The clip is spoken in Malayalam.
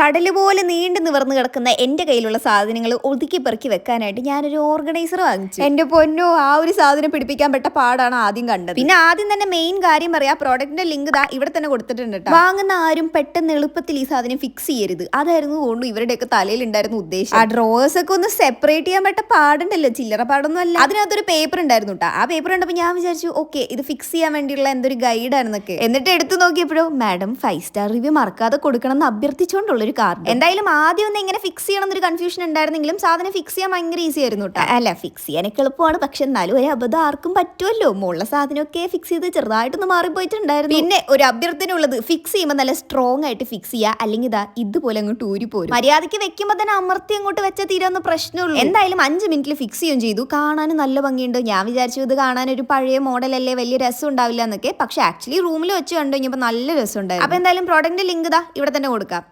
കടൽ പോലെ നീണ്ടു നിവർന്നു കിടക്കുന്ന എന്റെ കയ്യിലുള്ള സാധനങ്ങൾ ഒതുക്കി പെറുക്കി വെക്കാനായിട്ട് ഞാനൊരു ഓർഗനൈസർ വാങ്ങിച്ചു. എന്റെ പൊന്നോ ആ ഒരു സാധനം പിടിപ്പിക്കാൻ പെട്ട പാടാണ് ആദ്യം കണ്ടത്. പിന്നെ ആദ്യം തന്നെ മെയിൻ കാര്യം പറയാം പ്രോഡക്റ്റിന്റെ ലിങ്ക് ദാ ഇവിടെ തന്നെ കൊടുത്തിട്ടുണ്ട് ട്ടോ. വാങ്ങുന്ന ആരും പെട്ടെന്ന് എളുപ്പത്തിൽ ഈ സാധനം ഫിക്സ് ചെയ്യരുത്. അതായിരുന്നു കൊണ്ട് ഇവരുടെയൊക്കെ തലയിൽ ഉണ്ടായിരുന്ന ഉദ്ദേശം. ആ ഡ്രോസ് ഒക്കെ ഒന്ന് സെപ്പറേറ്റ് ചെയ്യാൻ പെട്ട പാടുണ്ടല്ലോ ചില്ലറ പാടൊന്നും അല്ല അതിനകത്തൊരു പേപ്പർ ഉണ്ടായിരുന്നു കേട്ടോ ആ പേപ്പർ കണ്ടപ്പോൾ ഞാൻ വിചാരിച്ചു ഓക്കെ ഇത് ഫിക്സ് ചെയ്യാൻ വേണ്ടിയുള്ള എന്തൊരു ഗൈഡ് ആണെന്നൊക്കെ. എന്നിട്ട് എടുത്തു നോക്കിയപ്പോഴോ മാഡം ഫൈവ് സ്റ്റാർ റിവ്യൂ മറക്കാതെ കൊടുക്കണം എന്ന് അഭ്യർത്ഥിച്ചുകൊണ്ടുള്ള ഒരു കാർഡ് എന്തായാലും ആദ്യം ഒന്ന് ഇങ്ങനെ ഫിക്സ് ചെയ്യണം എന്നൊരു കൺഫ്യൂഷൻ ഉണ്ടായിരുന്നെങ്കിലും സാധനം ഫിക്സ് ചെയ്യാൻ ഭയങ്കര ഈസി ആയിരുന്നു കേട്ടോ അല്ല ഫിക്സ് ചെയ്യാനൊക്കെ എളുപ്പമാണ്. പക്ഷെ എന്നാലും ഒരു അബദ്ധം ആർക്കും പറ്റുമല്ലോ. മുള്ള സാധനമൊക്കെ ഫിക്സ് ചെയ്ത് ചെറുതായിട്ടൊന്ന് മാറിപ്പോയിട്ടുണ്ടായിരുന്നു. പിന്നെ ഒരു അഭ്യർത്ഥന ഉള്ളത് ഫിക്സ് ചെയ്യുമ്പോൾ നല്ല സ്ട്രോങ് ആയിട്ട് ഫിക്സ് ചെയ്യുക. അല്ലെങ്കിൽ ഇതാ ഇതുപോലെ അങ്ങോട്ട് ഊരി പോരും. മര്യാദയ്ക്ക് വെക്കുമ്പോൾ തന്നെ അമർത്തി അങ്ങോട്ട് വെച്ച തീരാന്ന് പ്രശ്നമുള്ളൂ. എന്തായാലും അഞ്ച് മിനിറ്റിൽ ഫിക്സ് ചെയ്യുകയും ചെയ്തു. കാണാനും നല്ല ഭംഗിയുണ്ട്. ഞാൻ വിചാരിച്ചു ഇത് കാണാൻ ഒരു പഴയ മോഡലല്ലേ വലിയ രസം ഉണ്ടാവില്ല എന്നൊക്കെ. പക്ഷെ ആക്ച്വലി റൂമിൽ വെച്ച് കണ്ടു കഴിഞ്ഞപ്പോൾ നല്ല രസം ഉണ്ടായിരുന്നു. അപ്പൊ എന്തായാലും പ്രോഡക്റ്റിന്റെ ലിങ്ക് ഇതാ ഇവിടെ തന്നെ കൊടുക്കാം.